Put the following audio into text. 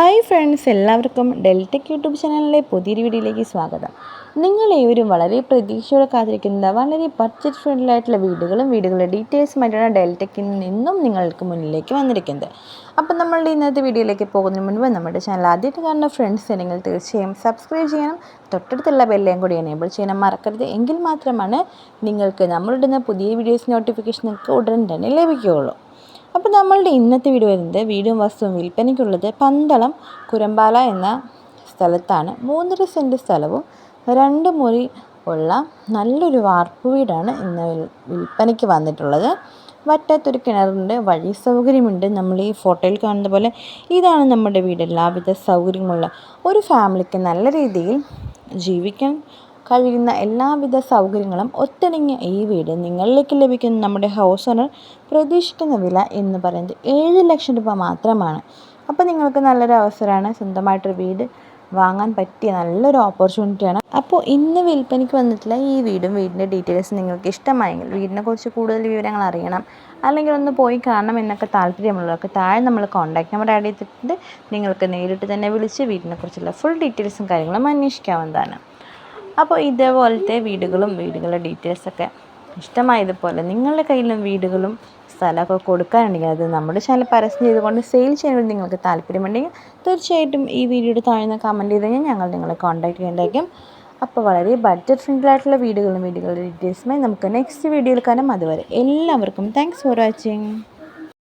Hi friends എല്ലാവർക്കും ഡെൽറ്റക് YouTube ചാനലിലെ പുതിയൊരു വീഡിയോയിലേക്ക് സ്വാഗതം. നിങ്ങൾ ഏവരും വളരെ പ്രതീക്ഷയോടെ കാത്തിരിക്കുന്ന വളരെ ബഡ്ജറ്റ് ഫ്രണ്ട്ലി ആയിട്ടുള്ള വീടുകളും വീടുകളുടെ ഡീറ്റെയിൽസുമായിട്ടാണ് ഡെൽറ്റക്കിൽ നിന്നും നിങ്ങൾക്ക് മുന്നിലേക്ക് വന്നിരിക്കുന്നത്. അപ്പം നമ്മളുടെ ഇന്നത്തെ വീഡിയോയിലേക്ക് പോകുന്നതിന് മുൻപ് നമ്മുടെ ചാനൽ ആദ്യമായിട്ട് കാണുന്ന ഫ്രണ്ട്സ് നിങ്ങൾ തീർച്ചയായും സബ്സ്ക്രൈബ് ചെയ്യണം. തൊട്ടടുത്തുള്ള ബെല്ലയും കൂടി എനേബിൾ ചെയ്യണം മറക്കരുത്. എങ്കിൽ മാത്രമാണ് നിങ്ങൾക്ക് നമ്മളിടുന്ന പുതിയ വീഡിയോസ് നോട്ടിഫിക്കേഷൻ നിങ്ങൾക്ക് ഉടൻ തന്നെ ലഭിക്കുകയുള്ളൂ. അപ്പോൾ നമ്മളുടെ ഇന്നത്തെ വീട് വരുന്നത് വീടും വസ്തുവും വിൽപ്പനയ്ക്കുള്ളത് പന്തളം കുരമ്പാല എന്ന സ്ഥലത്താണ്. മൂന്നര സെന്റ് സ്ഥലവും രണ്ട് മുറി ഉള്ള നല്ലൊരു വാർപ്പ് വീടാണ് ഇന്ന് വിൽപ്പനയ്ക്ക് വന്നിട്ടുള്ളത്. വറ്റാത്തൊരു കിണറുണ്ട് വഴി സൗകര്യമുണ്ട്. നമ്മൾ ഈ ഫോട്ടോയിൽ കാണുന്ന പോലെ ഇതാണ് നമ്മുടെ വീട്. എല്ലാവിധ സൗകര്യങ്ങളുള്ള ഒരു ഫാമിലിക്ക് നല്ല രീതിയിൽ ജീവിക്കാൻ കഴിയുന്ന എല്ലാവിധ സൗകര്യങ്ങളും ഒത്തിണങ്ങിയ ഈ വീട് നിങ്ങളിലേക്ക് ലഭിക്കുന്ന നമ്മുടെ ഹൗസ് ഓണർ പ്രതീക്ഷിക്കുന്ന വില എന്ന് പറയുന്നത് ഏഴ് ലക്ഷം രൂപ മാത്രമാണ്. അപ്പോൾ നിങ്ങൾക്ക് നല്ലൊരു അവസരമാണ് സ്വന്തമായിട്ടൊരു വീട് വാങ്ങാൻ പറ്റിയ നല്ലൊരു ഓപ്പർച്യൂണിറ്റിയാണ് അപ്പോൾ ഇന്ന് വിൽപ്പനയ്ക്ക് വന്നിട്ടുള്ള ഈ വീടും വീടിന്റെ ഡീറ്റെയിൽസ് നിങ്ങൾക്ക് ഇഷ്ടമായെങ്കിൽ വീടിനെ കുറിച്ച് കൂടുതൽ വിവരങ്ങൾ അറിയണം അല്ലെങ്കിൽ ഒന്ന് പോയി കാണണം എന്നൊക്കെ താല്പര്യമുള്ളവർക്ക് താഴെ നമ്മൾ കോൺടാക്ട് നമ്പർ ആഡ് ചെയ്തിട്ടുണ്ട്. നിങ്ങൾക്ക് നേരിട്ട് തന്നെ വിളിച്ച് വീടിനെ കുറിച്ചുള്ള ഫുൾ ഡീറ്റെയിൽസും കാര്യങ്ങളും അന്വേഷിക്കാവുന്നതാണ്. അപ്പോൾ ഇതേപോലത്തെ വീടുകളും വീടുകളുടെ ഡീറ്റെയിൽസൊക്കെ ഇഷ്ടമായതുപോലെ നിങ്ങളുടെ കയ്യിലും വീടുകളും സ്ഥലമൊക്കെ കൊടുക്കാനുണ്ടെങ്കിൽ അത് നമ്മുടെ ചാനൽ പരസ്യം ചെയ്തുകൊണ്ട് സെയിൽ ചെയ്യാൻ നിങ്ങൾക്ക് താല്പര്യമുണ്ടെങ്കിൽ തീർച്ചയായിട്ടും ഈ വീഡിയോയുടെ താഴ്ന്ന കമന്റ് ചെയ്ത് കഴിഞ്ഞാൽ ഞങ്ങൾ നിങ്ങളെ കോൺടാക്ട് ചെയ്യുന്നതായിരിക്കും അപ്പോൾ വളരെ ബഡ്ജറ്റ് ഫ്രണ്ട്ലി ആയിട്ടുള്ള വീടുകളും വീടുകളുടെ ഡീറ്റെയിൽസുമായി നമുക്ക് നെക്സ്റ്റ് വീഡിയോയിൽ കാണാം. അതുവരെ എല്ലാവർക്കും താങ്ക്സ് ഫോർ വാച്ചിങ്